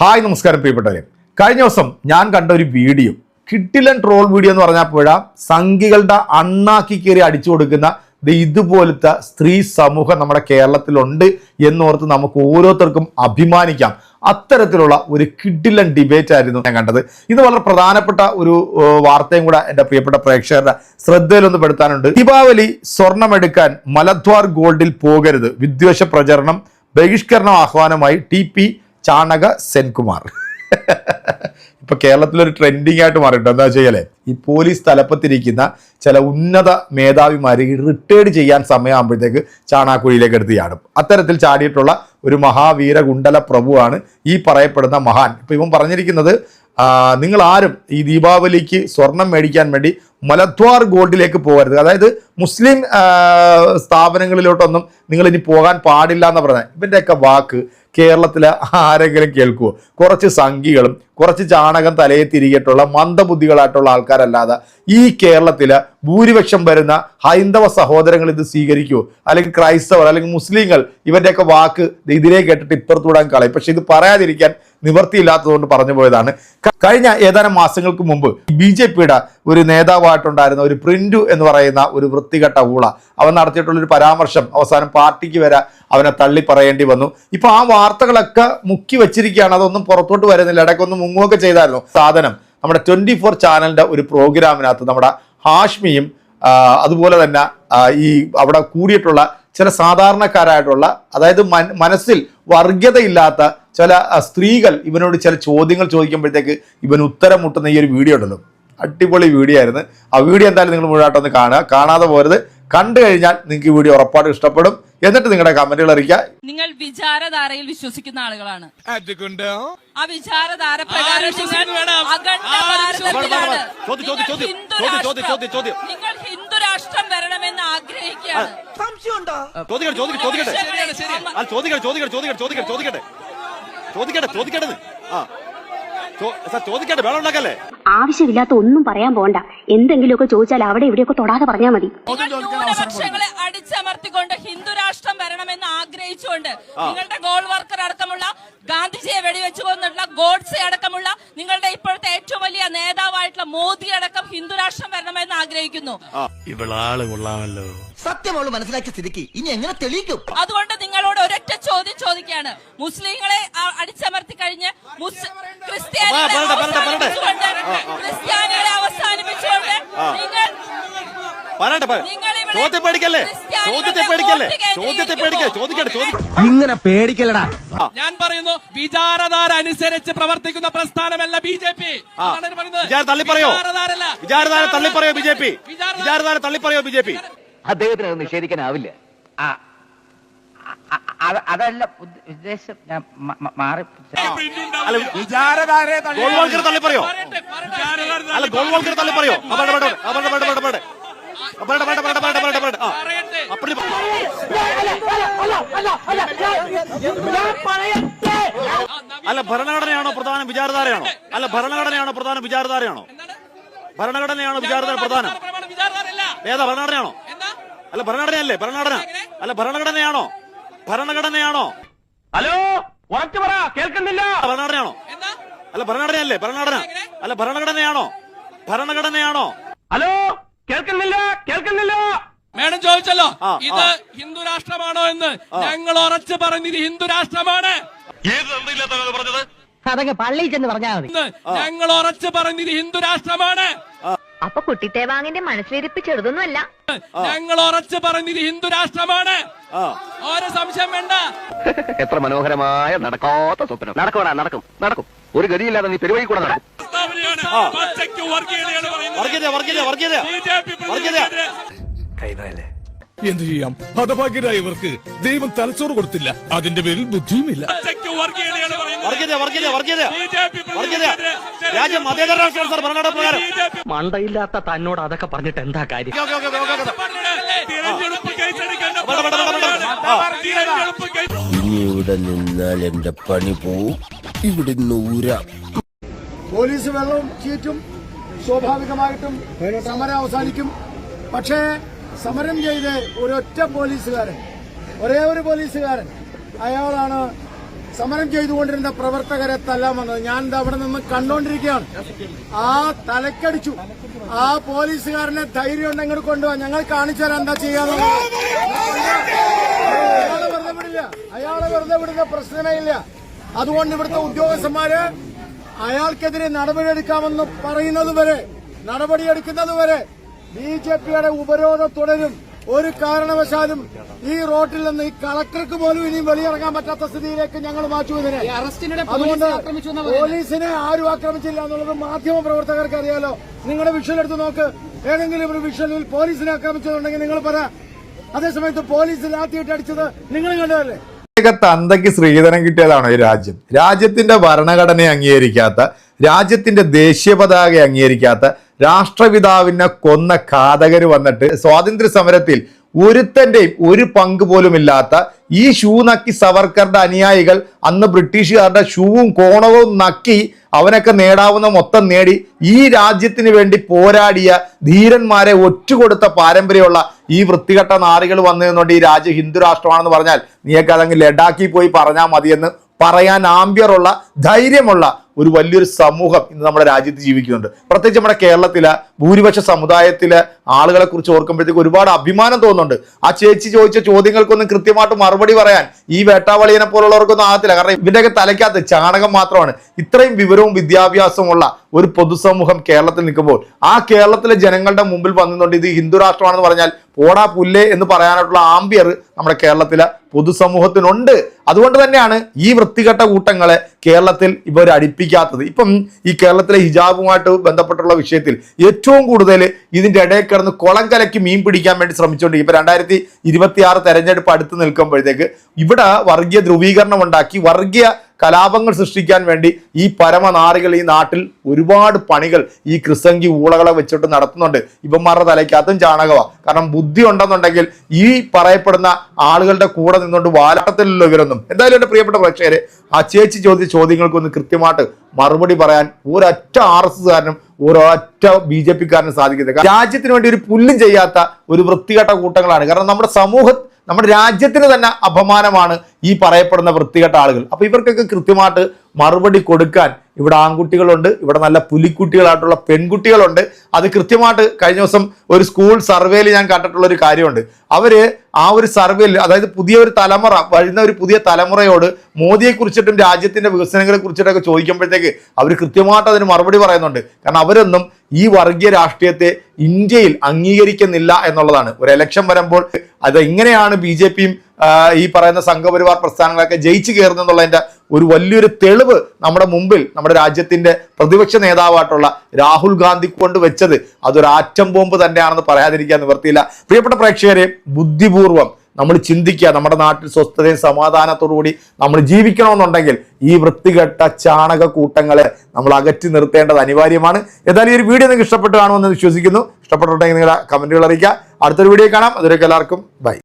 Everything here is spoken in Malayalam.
ഹായ് നമസ്കാരം പ്രിയപ്പെട്ടവരെ. കഴിഞ്ഞ ദിവസം ഞാൻ കണ്ട ഒരു വീഡിയോ. കിട്ടിലൻ ട്രോൾ വീഡിയോ എന്ന് പറഞ്ഞാൽ പോഴ സംഘികളുടെ അണ്ണാക്കി കയറി അടിച്ചു കൊടുക്കുന്ന ഇതുപോലത്തെ സ്ത്രീ സമൂഹം നമ്മുടെ കേരളത്തിലുണ്ട് എന്നോർത്ത് നമുക്ക് ഓരോരുത്തർക്കും അഭിമാനിക്കാം. അത്തരത്തിലുള്ള ഒരു കിഡിലൻ ഡിബേറ്റ് ആയിരുന്നു ഞാൻ കണ്ടത്. ഇത് വളരെ പ്രധാനപ്പെട്ട ഒരു വാർത്തയും കൂടെ എന്റെ പ്രിയപ്പെട്ട പ്രേക്ഷകരുടെ ശ്രദ്ധയിലൊന്ന് പെടുത്താനുണ്ട്. ദീപാവലി സ്വർണമെടുക്കാൻ മലദ്വാർ ഗോൾഡിൽ പോകരുത്. വിദ്വേഷ പ്രചരണം ബഹിഷ്കരണം ആഹ്വാനമായി ടി ചാണക സെൻകുമാർ. ഇപ്പൊ കേരളത്തിലൊരു ട്രെൻഡിങ് ആയിട്ട് മാറിയിട്ടുണ്ട്. എന്താ ചെയ്യലേ? ഈ പോലീസ് തലപ്പത്തിരിക്കുന്ന ചില ഉന്നത മേധാവിമാർ റിട്ടയർഡ് ചെയ്യാൻ സമയമാകുമ്പോഴത്തേക്ക് ചാണാക്കുഴിയിലേക്ക് എടുത്ത് ചാടും. അത്തരത്തിൽ ചാടിയിട്ടുള്ള ഒരു മഹാവീര കുണ്ടല പ്രഭുവാണ് ഈ പറയപ്പെടുന്ന മഹാൻ. ഇപ്പൊ ഇവൻ പറഞ്ഞിരിക്കുന്നത് നിങ്ങൾ ആരും ഈ ദീപാവലിക്ക് സ്വർണം മേടിക്കാൻ വേണ്ടി മലദ്വാർ ഗോൾഡിലേക്ക് പോകരുത്. അതായത് മുസ്ലിം സ്ഥാപനങ്ങളിലോട്ടൊന്നും നിങ്ങൾ ഇനി പോകാൻ പാടില്ല എന്ന് പറഞ്ഞാൽ ഇവന്റെയൊക്കെ വാക്ക് കേരളത്തിലെ ആരെങ്കിലും കേൾക്കുമോ കുറച്ച് സംഘികളും കുറച്ച് ചാണകം തലയെ തിരികെട്ടുള്ള മന്ദബുദ്ധികളായിട്ടുള്ള ആൾക്കാരല്ലാതെ ഈ കേരളത്തിലെ ഭൂരിപക്ഷം വരുന്ന ഹൈന്ദവ സഹോദരങ്ങൾ ഇത് സ്വീകരിക്കുമോ അല്ലെങ്കിൽ ക്രൈസ്തവർ അല്ലെങ്കിൽ മുസ്ലിങ്ങൾ ഇവരുടെയൊക്കെ വാക്ക് ഇതിലേ കേട്ടിട്ട് ഇപ്പുറത്തൂടാൻ കളയും. പക്ഷെ ഇത് പറയാതിരിക്കാൻ നിവർത്തിയില്ലാത്തതുകൊണ്ട് പറഞ്ഞു പോയതാണ്. കഴിഞ്ഞ ഏതാനും മാസങ്ങൾക്ക് മുമ്പ് ബി ജെ പിയുടെ ഒരു നേതാവായിട്ടുണ്ടായിരുന്ന ഒരു പ്രിന്റു എന്ന് പറയുന്ന ഒരു വൃത്തികെട്ട ഊള അവൻ നടത്തിയിട്ടുള്ള ഒരു പരാമർശം അവസാനം പാർട്ടിക്ക് വരെ അവനെ തള്ളി പറയേണ്ടി വന്നു. ഇപ്പൊ ആ വാർത്തകളൊക്കെ മുക്കി വെച്ചിരിക്കുകയാണ്. അതൊന്നും പുറത്തോട്ട് വരുന്നില്ല. ഇടയ്ക്കൊന്ന് മുങ്ങുകയൊക്കെ ചെയ്തായിരുന്നു സാധനം. നമ്മുടെ ട്വന്റി ഫോർ ചാനലിന്റെ ഒരു പ്രോഗ്രാമിനകത്ത് നമ്മുടെ ഹാഷ്മിയും അതുപോലെ തന്നെ ഈ അവിടെ കൂടിയിട്ടുള്ള ചില സാധാരണക്കാരായിട്ടുള്ള അതായത് മനസ്സിൽ വർഗീയതയില്ലാത്ത ചില സ്ത്രീകൾ ഇവനോട് ചില ചോദ്യങ്ങൾ ചോദിക്കുമ്പോഴത്തേക്ക് ഇവൻ ഉത്തരം മുട്ടുന്ന ഈ ഒരു വീഡിയോ ഉണ്ടല്ലോ. അടിപൊളി വീഡിയോ ആയിരുന്നു. ആ വീഡിയോ എന്തായാലും നിങ്ങൾ മുഴുവനായിട്ടൊന്ന് കാണുക. കാണാതെ പോരുത് കണ്ടു കഴിഞ്ഞാൽ നിങ്ങൾക്ക് ഈ വീഡിയോ ഉറപ്പായിട്ട് ഇഷ്ടപ്പെടും. എന്നിട്ട് നിങ്ങളുടെ കമന്റുകൾ അറിയിക്കാം നിങ്ങൾ വിചാരധാരയിൽ വിശ്വസിക്കുന്ന ആളുകളാണ്. അതുകൊണ്ടോ ആ? വിചാരധാര പ്രകാരം നിങ്ങൾ ഹിന്ദു രാഷ്ട്രം- ചോദ്യം, ചോദ്യം. നിങ്ങൾ ഹിന്ദു രാഷ്ട്രം വരണമെന്ന് ആഗ്രഹിക്കുകയാണ്. ചോദിക്കട്ടെ ചോദിക്കട്ടെ ചോദിക്കട്ടെ ശരിയാണ്, ശരിയാണ്. അല്ല ചോദിക്കട്ടെ ചോദിക്കട്ടെ ചോദിക്കട്ടെ ചോദിക്കട്ടെ ചോദിക്കട്ടെ ചോദിക്കട്ടെ ചോദിക്കട്ടെ ആ. ചോദിക്കട്ടെ വേണം ഉണ്ടാക്കല്ലേ? ആവശ്യമില്ലാത്ത ഒന്നും പറയാൻ പോണ്ട എന്തെങ്കിലുമൊക്കെ ചോദിച്ചാൽ അവിടെ ഇവിടെയൊക്കെ തൊടാതെ പറഞ്ഞാൽ മതി. ന്യൂനപക്ഷങ്ങളെ അടിച്ചമർത്തിക്കൊണ്ട് ഹിന്ദു രാഷ്ട്രം വരണമെന്ന് ആഗ്രഹിച്ചുകൊണ്ട് നിങ്ങളുടെ ഗോൾ വർക്കർ അടക്കമുള്ള ഗാന്ധിജിയെ വെടിവെച്ചു കൊന്നിട്ടുള്ള ഗോഡ്സെ അടക്കമുള്ള നിങ്ങളുടെ ഇപ്പോഴത്തെ ഏറ്റവും വലിയ നേതാവായിട്ടുള്ള മോദി അടക്കം ഹിന്ദുരാഷ്ട്രം വരണമെന്ന് ആഗ്രഹിക്കുന്നു. ഇവളാൾ കൊള്ളാമല്ലോ. സത്യം അവൾ മനസ്സിലാക്കിയ സ്ഥിതിക്ക് ഇനി എങ്ങനെ തെളിയിക്കും? അതുകൊണ്ട് നിങ്ങളോട് ഒരൊറ്റ ചോദ്യം ചോദിക്കുകയാണ്. മുസ്ലിങ്ങളെ അടിച്ചമർത്തി കഴിഞ്ഞ് ക്രിസ്ത്യാനികളെ അവസാനിപ്പിച്ചുകൊണ്ട് നിങ്ങൾ പറയട്ടെ ചോദ്യത്തെ പേടിക്കല്ലേ? ചോദ്യത്തെ പേടിക്കല്ലേ? ചോദ്യത്തെ പേടിക്കല്ലേ? ചോദിക്കട്ടെ ചോദിക്കട്ടെ ഇങ്ങനെ പേടിക്കലടാ. ഞാൻ പറയുന്നു വിചാരധാര അനുസരിച്ച് പ്രവർത്തിക്കുന്ന പ്രസ്ഥാനമല്ല ബി ജെ പി. തള്ളി പറയോ വിചാരധാര തള്ളി പറയോ ബി ജെ പി? വിചാരധാര- തള്ളി പറയോ ബി ജെ പി? അദ്ദേഹത്തിന് അത് നിഷേധിക്കാനാവില്ല അതല്ല ഉദ്ദ- ഉദ്ദേശം ഞാൻ മാറി വിചാരധാരയെ തള്ളി പറയോ അല്ല ഗോൾവാൾക്കർ തള്ളി പറയോ പറയട്ടെ, ആ, പറയട്ടെ, പറയട്ടെ, പറയട്ടെ, പറയട്ടെ. പറയട്ടെ, പറയട്ടെ, പറയട്ടെ, പറയട്ടെ, പറയട്ടെ, പറയട്ടെ. ആ. അപ്പടി അല്ല ഭരണഘടനയാണോ പ്രധാന വിചാരധാരയാണോ? അല്ല ഭരണഘടനയാണോ പ്രധാന വിചാരധാരയാണോ? ഭരണഘടനയാണോ വിചാരധാര പ്രധാനം? ഏതാ ഭരണഘടനയാണോ? എന്താ? അല്ല ഭരണഘടനയല്ലേ ഭരണഘടന. അല്ല ഭരണഘടനയാണോ? ഭരണഘടനയാണോ? ഹലോ ഉറച്ചു പറ കേൾക്കുന്നില്ല. ഭരണഘടനയാണോ? എന്താ? അല്ല ഭരണഘടനയല്ലേ ഭരണഘടന. അല്ല ഭരണഘടനയാണോ? ഭരണഘടനയാണോ? ഹലോ കേൾക്കുന്നില്ല കേൾക്കുന്നില്ല. മേഡം ചോദിച്ചല്ലോ ഇത്. ഹിന്ദു രാഷ്ട്രമാണോ എന്ന്? ഞങ്ങൾ ഉറച്ചു പറഞ്ഞു ഇത് ഹിന്ദു രാഷ്ട്രമാണ്. അതങ്ങ് പള്ളിയിൽ ചെന്ന് പറഞ്ഞാൽ മതി. ഞങ്ങൾ ഉറച്ചു പറഞ്ഞു ഇത് ഹിന്ദു രാഷ്ട്രമാണ്. അപ്പൊ കുട്ടിത്തേവാങ്ങിന്റെ മനസ്സിലിരിപ്പ് ചെറുതൊന്നുമല്ല. ഞങ്ങൾ ഉറച്ചു പറഞ്ഞു ഇത് ഹിന്ദു രാഷ്ട്രമാണ്. ഓരോ സംശയം വേണ്ട. എത്ര മനോഹരമായ നടക്കാത്ത സ്വപ്നം. നടക്കണ നടക്കും നടക്കും. ഒരു ഗതിയില്ലാതെ നീ പെരുവഴി കൂടെ നടക്കും. പച്ചയ്ക്ക് വർഗീയതയാണ് പറയുന്നത്. പ്രതിനിധിക്കെതിരെ എന്തു ചെയ്യാം? ഹതഭാഗ്യരായ ഇവർക്ക് ദൈവം തലച്ചോറ് കൊടുത്തില്ല. അതിന്റെ പേരിൽ ബുദ്ധിയുമില്ല. മണ്ടയില്ലാത്ത തന്നോട് അതൊക്കെ പറഞ്ഞിട്ട് എന്താ കാര്യം? ഇനി ഇവിടെ നിന്നാൽ എന്റെ പണി പോവും. ഇവിടെ നൂരാം പോലീസ് വെള്ളവും ചീറ്റും സ്വാഭാവികമായിട്ടും സമരം അവസാനിക്കും. പക്ഷേ സമരം ചെയ്ത് ഒരൊറ്റ പോലീസുകാരൻ ഒരേ ഒരു പോലീസുകാരൻ അയാളാണ് സമരം ചെയ്തുകൊണ്ടിരുന്ന പ്രവർത്തകരെ തല്ലാൻ വന്നത്. ഞാൻ അവിടെ നിന്ന് കണ്ടോണ്ടിരിക്കുകയാണ്. ആ തലക്കടിച്ചു. ആ പോലീസുകാരനെ ധൈര്യം ഉണ്ടെങ്കിൽ കൊണ്ടുപോവാ ഞങ്ങൾ കാണിച്ചു തരാം എന്താ ചെയ്യാന്ന് അയാളെ വെറുതെ വിടില്ല. അയാളെ വെറുതെ വിടുന്ന പ്രശ്നമേ ഇല്ല. അതുകൊണ്ട് ഇവിടുത്തെ ഉദ്യോഗസ്ഥന്മാര് അയാൾക്കെതിരെ നടപടിയെടുക്കാമെന്ന് പറയുന്നത് വരെ നടപടിയെടുക്കുന്നത് വരെ ബി ജെ പിയുടെ ഉപരോധം തുടരും. ഒരു കാരണവശാലും ഈ റോട്ടിൽ നിന്ന് ഈ കളക്ടർക്ക് പോലും ഇനിയും വെളിയിറങ്ങാൻ പറ്റാത്ത സ്ഥിതിയിലേക്ക് ഞങ്ങൾ മാറ്റു ഇതിനെ. അതുകൊണ്ട് പോലീസിനെ ആരും ആക്രമിച്ചില്ല എന്നുള്ളത് മാധ്യമ പ്രവർത്തകർക്ക് അറിയാലോ. നിങ്ങളുടെ വിഷലെടുത്ത് എടുത്ത് നോക്ക്. ഏതെങ്കിലും ഒരു വിഷലിൽ പോലീസിനെ ആക്രമിച്ചതുണ്ടെങ്കിൽ നിങ്ങൾ പറ. അതേസമയത്ത് പോലീസ് ലാത്തിയിട്ട് അടിച്ചത് നിങ്ങൾ കണ്ടതല്ലേ? തന്തയ്ക്ക് ശ്രീധനം കിട്ടിയതാണോ ഈ രാജ്യം? രാജ്യത്തിന്റെ ഭരണഘടനയെ അംഗീകരിക്കാത്ത രാജ്യത്തിന്റെ ദേശീയ പതാക അംഗീകരിക്കാത്ത രാഷ്ട്രപിതാവിനെ കൊന്ന ഘാതകർ വന്നിട്ട് സ്വാതന്ത്ര്യ സമരത്തിൽ ഒരുത്തന്റെയും ഒരു പങ്ക് പോലും ഇല്ലാത്ത ഈ ഷൂ നക്കി സവർക്കറുടെ അനുയായികൾ അന്ന് ബ്രിട്ടീഷുകാരുടെ ഷൂവും കോണവും നക്കി അവനൊക്കെ നേടാവുന്ന മൊത്തം നേടി ഈ രാജ്യത്തിന് വേണ്ടി പോരാടിയ ധീരന്മാരെ ഒറ്റുകൊടുത്ത പാരമ്പര്യമുള്ള ഈ വൃത്തികെട്ട നാറികൾ വന്നതുകൊണ്ട് ഈ രാജ്യം ഹിന്ദു രാഷ്ട്രമാണെന്ന് പറഞ്ഞാൽ നീയൊക്കെ അതങ്ങ് ലഡാക്കിൽ പോയി പറഞ്ഞാൽ മതിയെന്ന് പറയാൻ ആംബ്യറുള്ള ധൈര്യമുള്ള ഒരു വലിയൊരു സമൂഹം ഇന്ന് നമ്മുടെ രാജ്യത്ത് ജീവിക്കുന്നുണ്ട്. പ്രത്യേകിച്ച് നമ്മുടെ കേരളത്തിലെ ഭൂരിപക്ഷ സമുദായത്തിലെ ആളുകളെ കുറിച്ച് ഓർക്കുമ്പോഴത്തേക്ക് ഒരുപാട് അഭിമാനം തോന്നുന്നുണ്ട്. ആ ചേച്ചി ചോദിച്ച ചോദ്യങ്ങൾക്കൊന്നും കൃത്യമായിട്ട് മറുപടി പറയാൻ ഈ വേട്ടാവളിയനെ പോലുള്ളവർക്കൊന്നും ആകത്തില്ല. കാരണം ഇവന്റെയൊക്കെ തലയ്ക്കകത്ത് ചാണകം മാത്രമാണ്. ഇത്രയും വിവരവും വിദ്യാഭ്യാസമുള്ള ഒരു പൊതുസമൂഹം കേരളത്തിൽ നിൽക്കുമ്പോൾ ആ കേരളത്തിലെ ജനങ്ങളുടെ മുമ്പിൽ വന്നുകൊണ്ട് ഇത് ഹിന്ദു രാഷ്ട്രമാണെന്ന് പറഞ്ഞാൽ പോടാ പുല്ലേ എന്ന് പറയാനായിട്ടുള്ള ആംബിയർ നമ്മുടെ കേരളത്തിലെ പൊതുസമൂഹത്തിനുണ്ട്. അതുകൊണ്ട് തന്നെയാണ് ഈ വൃത്തികെട്ട കൂട്ടങ്ങളെ കേരളത്തിൽ ഇവർ അടുപ്പിക്കാത്തത്. ഇപ്പം ഈ കേരളത്തിലെ ഹിജാബുമായിട്ട് ബന്ധപ്പെട്ടുള്ള വിഷയത്തിൽ ഏറ്റവും കൂടുതൽ ഇതിന്റെ ഇടയിൽ കിടന്ന് കുളം കലക്കി മീൻ പിടിക്കാൻ വേണ്ടി ശ്രമിച്ചുകൊണ്ട് ഇപ്പോൾ രണ്ടായിരത്തി ഇരുപത്തി ആറ് തെരഞ്ഞെടുപ്പ് അടുത്ത് നിൽക്കുമ്പോഴത്തേക്ക് ഇവിടെ വർഗീയ ധ്രുവീകരണം ഉണ്ടാക്കി വർഗീയ കലാപങ്ങൾ സൃഷ്ടിക്കാൻ വേണ്ടി ഈ പരമനാറികൾ ഈ നാട്ടിൽ ഒരുപാട് പണികൾ ഈ ക്രിസംഗി ഊളകളെ വെച്ചിട്ട് നടത്തുന്നുണ്ട്. ഇവന്മാരുടെ തലയ്ക്കകത്തും ചാണകമാണ് കാരണം ബുദ്ധി ഉണ്ടെന്നുണ്ടെങ്കിൽ ഈ പറയപ്പെടുന്ന ആളുകളുടെ കൂടെ നിന്നുകൊണ്ട് വാലാട്ടത്തിലുള്ള ഇവരൊന്നും. എന്തായാലും എന്റെ പ്രിയപ്പെട്ട പ്രേക്ഷകരെ ആ ചേച്ചി ചോദിച്ച ചോദ്യങ്ങൾക്കൊന്ന് കൃത്യമായിട്ട് മറുപടി പറയാൻ ഒരൊറ്റ ആർ എസ് കാരനും ഒരൊറ്റ ബി ജെ പിക്കാരനും സാധിക്കുന്നത് രാജ്യത്തിന് വേണ്ടി ഒരു പുല്ലും ചെയ്യാത്ത ഒരു വൃത്തികെട്ട കൂട്ടങ്ങളാണ്. കാരണം നമ്മുടെ സമൂഹ നമ്മുടെ രാജ്യത്തിന് തന്നെ അപമാനമാണ് ഈ പറയപ്പെടുന്ന വൃത്തികെട്ട ആളുകൾ. അപ്പൊ ഇവർക്കൊക്കെ കൃത്യമായിട്ട് മറുപടി കൊടുക്കാൻ ഇവിടെ ആൺകുട്ടികളുണ്ട് ഇവിടെ നല്ല പുലിക്കുട്ടികളായിട്ടുള്ള പെൺകുട്ടികളുണ്ട്. അത് കൃത്യമായിട്ട് കഴിഞ്ഞ ദിവസം ഒരു സ്കൂൾ സർവേയിൽ ഞാൻ കണ്ടിട്ടുള്ള ഒരു കാര്യമുണ്ട്. അവർ ആ ഒരു സർവേയിൽ അതായത് പുതിയ ഒരു തലമുറ വരുന്ന ഒരു പുതിയ തലമുറയോട് മോദിയെ കുറിച്ചിട്ടും രാജ്യത്തിന്റെ വികസനങ്ങളെ കുറിച്ചിട്ടൊക്കെ ചോദിക്കുമ്പോഴത്തേക്ക് അവർ കൃത്യമായിട്ട് അതിന് മറുപടി പറയുന്നുണ്ട്. കാരണം അവരൊന്നും ഈ വർഗീയ രാഷ്ട്രീയത്തെ ഇന്ത്യയിൽ അംഗീകരിക്കുന്നില്ല എന്നുള്ളതാണ്. ഒരു എലക്ഷൻ വരുമ്പോൾ അത് എങ്ങനെയാണ് ബി ജെ പിയും ഈ പറയുന്ന സംഘപരിവാർ പ്രസ്ഥാനങ്ങളൊക്കെ ജയിച്ചു കയറുന്നതിന്റെ ഒരു വലിയൊരു തെളിവ് നമ്മുടെ മുമ്പിൽ നമ്മുടെ രാജ്യത്തിന്റെ പ്രതിപക്ഷ നേതാവായിട്ടുള്ള രാഹുൽ ഗാന്ധി കൊണ്ട് വെച്ചത് അതൊരു ആറ്റം ബോംബ് തന്നെയാണെന്ന് പറയാതിരിക്കാൻ നിവർത്തിയില്ല പ്രിയപ്പെട്ട പ്രേക്ഷകരെ ബുദ്ധിപൂർവം നമ്മൾ ചിന്തിക്കുക നമ്മുടെ നാട്ടിൽ സ്വസ്ഥതയും സമാധാനത്തോടുകൂടി നമ്മൾ ജീവിക്കണമെന്നുണ്ടെങ്കിൽ ഈ വൃത്തികെട്ട ചാണക കൂട്ടങ്ങളെ നമ്മൾ അകറ്റി നിർത്തേണ്ടത് അനിവാര്യമാണ്. ഏതായാലും ഈ ഒരു വീഡിയോ നിങ്ങൾക്ക് ഇഷ്ടപ്പെട്ട് കാണുമെന്ന് വിശ്വസിക്കുന്നു. ഇഷ്ടപ്പെട്ടിട്ടുണ്ടെങ്കിൽ നിങ്ങളുടെ കമന്റുകൾ അറിയിക്കുക. അടുത്തൊരു വീഡിയോ കാണാം. അതുവരെ എല്ലാവർക്കും ബൈ.